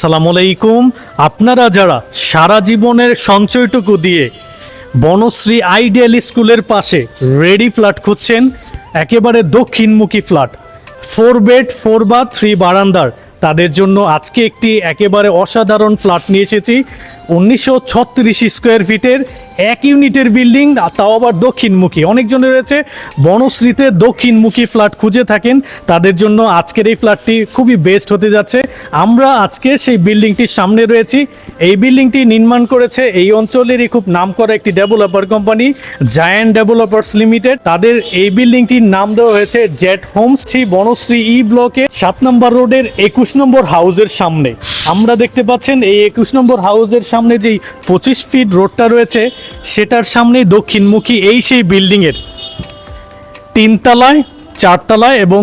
আসসালামু আলাইকুম। আপনারা যারা সারা জীবনের সঞ্চয়টুকু দিয়ে বনশ্রী আইডিয়াল স্কুলের পাশে রেডি ফ্ল্যাট খুঁজছেন, একেবারে দক্ষিণমুখী ফ্ল্যাট ফোর বেড ফোর বা থ্রি বারান্দার, তাদের জন্য আজকে একটি একেবারে অসাধারণ ফ্ল্যাট নিয়ে এসেছি। উনিশশো ছত্রিশ স্কোয়ার ফিটের এক ইউনিটের বিল্ডিং তাও আবার দক্ষিণমুখী। অনেকজন রয়েছে বনশ্রীতে দক্ষিণমুখী ফ্ল্যাট খুঁজে থাকেন। তাদের জন্য আজকের এই ফ্ল্যাটটি খুবই বেস্ট হতে যাচ্ছে। আমরা আজকে সেই বিল্ডিংটির সামনে রয়েছি। এই বিল্ডিংটি নির্মাণ করেছে এই অঞ্চলেরই খুব নামকরা একটি developer company, giant developers limited. তাদের এই বিল্ডিংটির নাম দেওয়া হয়েছে jet homes. Shri Banasree E ব্লকে সাত নম্বর রোডের একুশ নম্বর হাউজের সামনে। আমরা দেখতে পাচ্ছেন এই একুশ নম্বর হাউসের সামনে যেই পঁচিশ ফিট রোডটা রয়েছে, সেটার সামনে দক্ষিণমুখী এই সেই বিল্ডিংয়ের তিনতলায়, চারতলায় এবং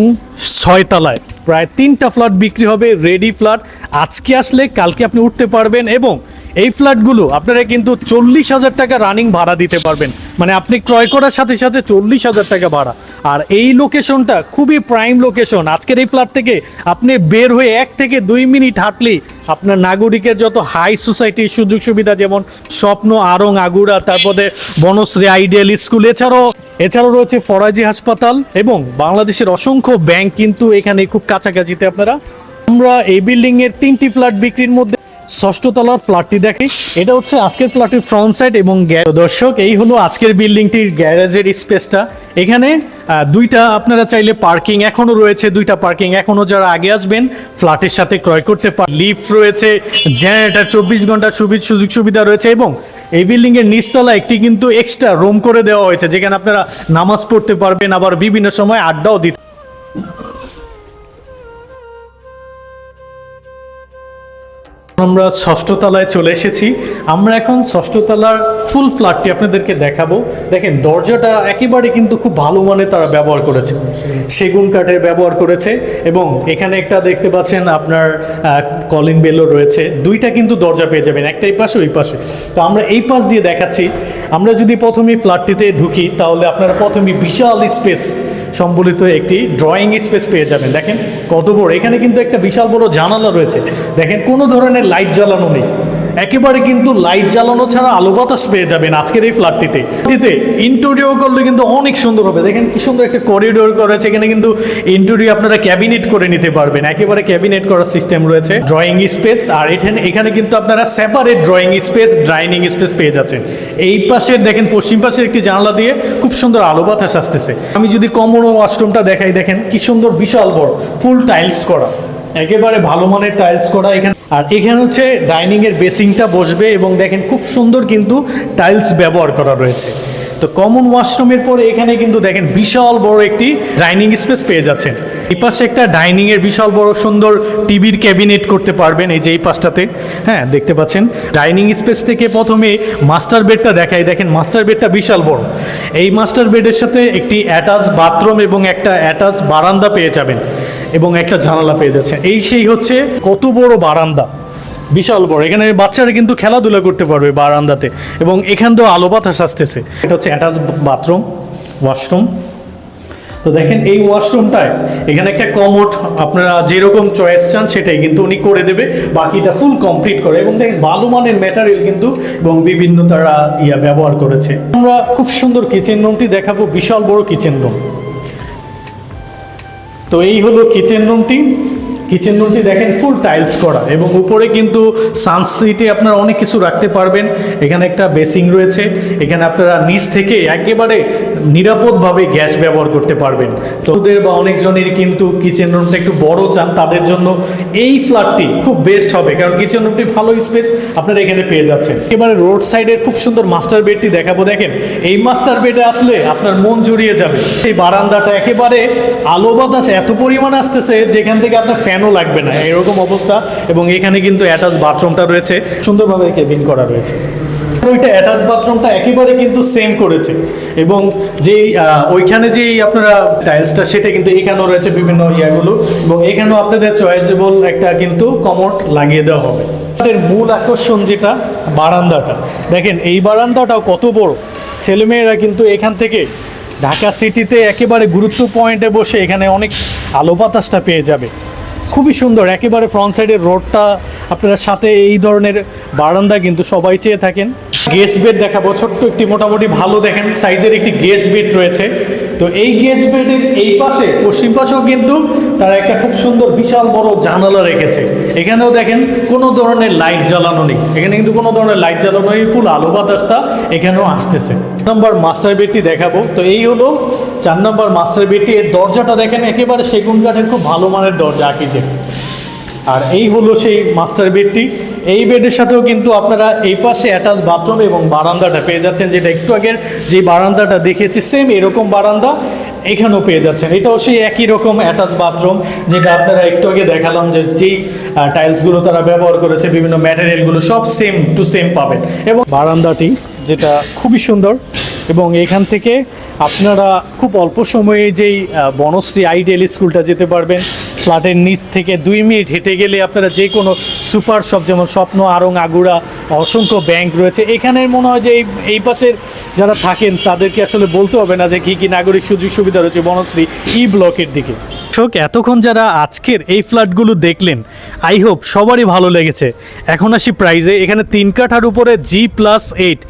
ছয়তলায়। প্রায় তিনটা ফ্ল্যাট বিক্রি হবে রেডি ফ্ল্যাট আজকে আসলে কালকে আপনি উঠতে পারবেন এবং এই ফ্ল্যাটগুলো আপনারা কিন্তু চল্লিশ হাজার টাকা রানিং ভাড়া দিতে পারবেন। মানে আপনি ক্রয় করার সাথে সাথে চল্লিশ হাজার টাকা ভাড়া। আর এই লোকেশনটা খুবই প্রাইম লোকেশন আজকের এই ফ্ল্যাট থেকে আপনি বের হয়ে এক থেকে দুই মিনিট হাঁটলেই আপনার নাগরিকের যত হাই সোসাইটির সুযোগ সুবিধা যেমন স্বপ্ন, আরং, আগুড়া, তারপরে বনশ্রী আইডিয়াল স্কুল এছাড়াও এছাড়াও রয়েছে ফরাজি হাসপাতাল এবং বাংলাদেশের অসংখ্য ব্যাংক কিন্তু এখানে খুব কাছাকাছিতে আপনারা। আমরা এই বিল্ডিং এর তিনটি ফ্ল্যাট বিক্রির মধ্যে ষষ্ঠ তলার ফ্ল্যাটটি দেখি। এটা হচ্ছে আজকের ফ্ল্যাটের ফ্রন্ট সাইড এবং দর্শক, এই হলো আজকের বিল্ডিংটির গ্যারেজের স্পেসটা এখানে দুইটা আপনারা চাইলে পার্কিং এখনও রয়েছে, দুইটা পার্কিং এখনও যারা আগে আসবেন, ফ্ল্যাটের সাথে ক্রয় করতে পার লিফট রয়েছে জেনারেটার চব্বিশ ঘণ্টার সুবিধ সুযোগ সুবিধা রয়েছে এবং এই বিল্ডিং এর নিচতলা একটি কিন্তু এক্সট্রা রুম করে দেওয়া হয়েছে, যেখানে আপনারা নামাজ পড়তে পারবেন, আবার বিভিন্ন সময় আড্ডাও দিতে আমরা ষষ্ঠ তলায় চলে এসেছি। আমরা এখন ষষ্ঠ তলার ফুল ফ্ল্যাটটি আপনাদেরকে দেখাবো। দেখেন, দরজাটা একেবারে কিন্তু খুব ভালো মানে তারা ব্যবহার করেছে। সেগুন কাঠের ব্যবহার করেছে এবং এখানে একটা দেখতে পাচ্ছেন আপনার কলিং বেলও রয়েছে। দুইটা কিন্তু দরজা পেয়ে যাবেন একটা এই পাশে, ওই পাশে। তো আমরা এই পাশ দিয়ে দেখাচ্ছি। আমরা যদি প্রথমে ফ্ল্যাটটিতে ঢুকি, তাহলে আপনারা প্রথমে বিশাল স্পেস সম্বলিত একটি ড্রয়িং স্পেস পেয়ে যাবেন। দেখেন কত বড়। এখানে কিন্তু একটা বিশাল বড় জানালা রয়েছে। দেখেন কোনো ধরনের লাইট জ্বালানো নেই। একেবারে কিন্তু লাইট জ্বালানো ছাড়া আলো বাতাস পেয়ে যাবেন আজকের এই ফ্ল্যাটটিতে এটিতে ইন্টেরিয়র করলে কিন্তু অনেক সুন্দর হবে। দেখেন কি সুন্দর একটা করিডোর করেছে, এখানে কিন্তু ইন্টেরিয়র আপনারা ক্যাবিনেট করে নিতে পারবেন। একেবারে ক্যাবিনেট করার সিস্টেম রয়েছে ড্রয়িং স্পেস আর এখানে এখানে কিন্তু আপনারা separate drawing space dining space পেয়ে যাচ্ছেন। এই পাশের দেখেন পশ্চিম পাশের একটি জানলা দিয়ে খুব সুন্দর আলো বাতাস আসতেছে। আমি যদি কমন ওয়াশরুমটা দেখাই, দেখেন কি সুন্দর বিশাল বড় ফুল টাইলস করা। একেবারে ভালো মানের টাইলস করা, এখানে আর এখানে হচ্ছে ডাইনিং এর বেসিংটা বসবে এবং দেখেন খুব সুন্দর কিন্তু টাইলস ব্যবহার করা রয়েছে। তো কমন ওয়াশরুমের পরে এখানে কিন্তু দেখেন বিশাল বড় একটি ডাইনিং স্পেস পেয়ে যাচ্ছেন। এই পাশে একটা ডাইনিং এর বিশাল বড় সুন্দর টিভির ক্যাবিনেট করতে পারবেন এই যে এই পাশটাতে। হ্যাঁ দেখতে পাচ্ছেন? ডাইনিং স্পেস থেকে প্রথমে মাস্টার বেডটা দেখাই। দেখেন মাস্টার বেডটা বিশাল বড়। এই মাস্টার বেডের সাথে একটি অ্যাটাচ বাথরুম এবং একটা অ্যাটাচ বারান্দা পেয়ে যাবেন। এবং একটা জানালা পেয়ে যাচ্ছেন। এই সেই হচ্ছে কত বড় বারান্দা। বিশাল বড়। এখানে বাচ্চারা কিন্তু খেলাধুলা করতে পারবে বারান্দাতে। এবং এখান তো আলো বাতাস আসতেছে। এটা হচ্ছে অ্যাটাচ বাথরুম ওয়াশরুম তো দেখেন এই ওয়াশরুমটায় এখানে একটা কমোড আপনারা যেরকম চয়েস চান সেটাই কিন্তু উনি করে দেবে। বাকিটা ফুল কমপ্লিট করে। এবং দেখেন ভালো মানের ম্যাটারিয়াল কিন্তু এবং বিভিন্ন তারা ইয়া ব্যবহার করেছে। আমরা খুব সুন্দর কিচেন রুমটি দেখাবো। বিশাল বড় কিচেন রুম তো এই হলো কিচেন রুমটি কিচেন রুমটি দেখেন ফুল টাইলস করা এবং উপরে কিন্তু সানসিটে আপনারা অনেক কিছু রাখতে পারবেন। এখানে একটা বেসিং রয়েছে। এখানে আপনারা নিচ থেকে একেবারে নিরাপদভাবে গ্যাস ব্যবহার করতে পারবেন। তো ওদের বা অনেকজনের কিন্তু কিচেন রুমটা একটু বড় চান, তাদের জন্য এই ফ্ল্যাটটি খুব বেস্ট হবে। কারণ কিচেন রুমটি ভালো স্পেস আপনারা এখানে পেয়ে যাচ্ছেন। এবারে রোড সাইডের খুব সুন্দর মাস্টার বেডটি দেখাবো। দেখেন, এই মাস্টার বেডে আসলে আপনার মন জুড়িয়ে যাবে। এই বারান্দাটা একেবারে আলো বাতাস এত পরিমাণ আসতেছে, যেখান থেকে আপনার ফ্যানও লাগবে না? এরকম অবস্থা। এবং এখানে কিন্তু অ্যাটাচ বাথরুমটা রয়েছে। সুন্দরভাবে কেবিন করা রয়েছে। ওইটা অ্যাটাচ বাথরুমটা একেবারে কিন্তু সেম করেছে। এবং যেই ওইখানে যেই আপনারা টাইলসটা সেটা কিন্তু এখানেও রয়েছে বিভিন্ন ইয়াগুলো। এবং এখানেও আপনাদের চয়েসেবল একটা কিন্তু কমোড লাগিয়ে দেওয়া হবে। আমাদের মূল আকর্ষণ যেটা, বারান্দাটা। দেখেন, এই বারান্দাটাও কত বড়। ছেলেমেয়েরা কিন্তু এখান থেকে ঢাকা সিটিতে একেবারে গুরুত্ব পয়েন্টে বসে এখানে অনেক আলো বাতাসটা পেয়ে যাবে। খুবই সুন্দর। একেবারে ফ্রন্ট সাইডের রোডটা আপনারা সাথে এই ধরনের বারান্দা কিন্তু সবাই চেয়ে থাকেন। গেস্ট বেড দেখাবো। ছোট্ট একটি মোটামুটি ভালো দেখেন। সাইজের একটি গেস্ট বেড রয়েছে। তো এই গেস্ট বেডের এই পাশে, পশ্চিম পাশেও কিন্তু তারা একটা খুব সুন্দর বিশাল বড় জানালা রেখেছে। এখানেও দেখেন কোনো ধরনের লাইট জ্বালানো নেই। এখানে কিন্তু কোনো ধরনের লাইট জ্বালানো নেই, ফুল আলো বাতাসটা এখানেও আসতেছে। নাম্বার মাস্টার বেডটি দেখাবো। তো এই হলো চার নম্বর মাস্টার বেডটি। এর দরজাটা দেখেন একেবারে সেগুন কাঠের খুব ভালো মানের দরজা আঁকিছে। আর এই হলো সেই মাস্টার বেডটি। এই বেডের সাথেও কিন্তু আপনারা এই পাশে অ্যাটাচ বাথরুম এবং বারান্দাটা পেয়ে যাচ্ছেন, যেটা একটু আগের যে বারান্দাটা দেখেছি সেম এরকম বারান্দা এখানেও পেয়ে যাচ্ছেন। এটাও সেই একই রকম অ্যাটাচ বাথরুম যেটা আপনারা একটু আগে দেখালাম যে যেই টাইলসগুলো তারা ব্যবহার করেছে, বিভিন্ন ম্যাটেরিয়ালগুলো সব সেম টু সেম পাবেন। এবং বারান্দাটি যেটা খুবই সুন্দর, এবং এখান থেকে আপনারা খুব অল্প সময়ে যেই বনশ্রী আইডিয়াল স্কুলটা যেতে পারবেন ফ্ল্যাটের নিচ থেকে দুই মিনিট হেঁটে গেলে আপনারা যে কোনো সুপার শপ, যেমন স্বপ্ন, আরং, আগুড়া, অসংখ্য ব্যাংক রয়েছে। এখানে মনে হয় যে এই এই পাশের যারা থাকেন, তাদেরকে আসলে বলতে হবে না যে কী কী নাগরিক সুযোগ সুবিধা রয়েছে। বনশ্রী ই ব্লকের দিকে। দর্শক, এতক্ষণ যারা আজকের এই ফ্ল্যাটগুলো দেখলেন, আই হোপ সবারই ভালো লেগেছে। এখন আসি প্রাইজে। এখানে তিন কাঠার উপরে জি প্লাস এইট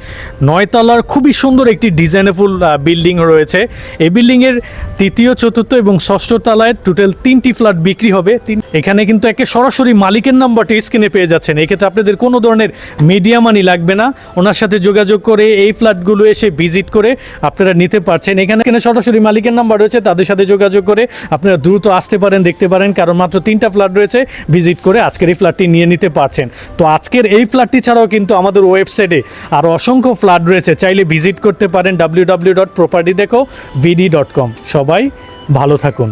নয়তলার খুবই সুন্দর একটি ডিজাইনেবল বিল্ডিং রয়েছে। এই বিল্ডিংয়ের তৃতীয়, চতুর্থ এবং ষষ্ঠ তলায় টোটাল তিনটি ফ্ল্যাট বিক্রি হবে। তিন এখানে কিন্তু একে সরাসরি মালিকের নাম্বারটি স্ক্রিনে পেয়ে যাচ্ছেন। এক্ষেত্রে আপনাদের কোনো ধরনের মিডিয়া মানি লাগবে না। ওনার সাথে যোগাযোগ করে এই ফ্ল্যাটগুলো এসে ভিজিট করে আপনারা নিতে পারছেন। এখানে এখানে সরাসরি মালিকের নাম্বার রয়েছে। তাদের সাথে যোগাযোগ করে আপনারা দ্রুত আসতে পারেন, দেখতে পারেন। কারণ মাত্র তিনটা ফ্ল্যাট রয়েছে ভিজিট করে আজকের এই ফ্ল্যাটটি নিয়ে নিতে পারছেন। তো আজকের এই ফ্ল্যাটটি ছাড়াও কিন্তু আমাদের ওয়েবসাইটে আরও অসংখ্য ফ্ল্যাট রয়েছে। চাইলে ভিজিট করতে পারেন ডাব্লিউ ডাব্লিউ ডট প্রপার্টি দেখো ভিডি ডট কম সবাই ভালো থাকুন।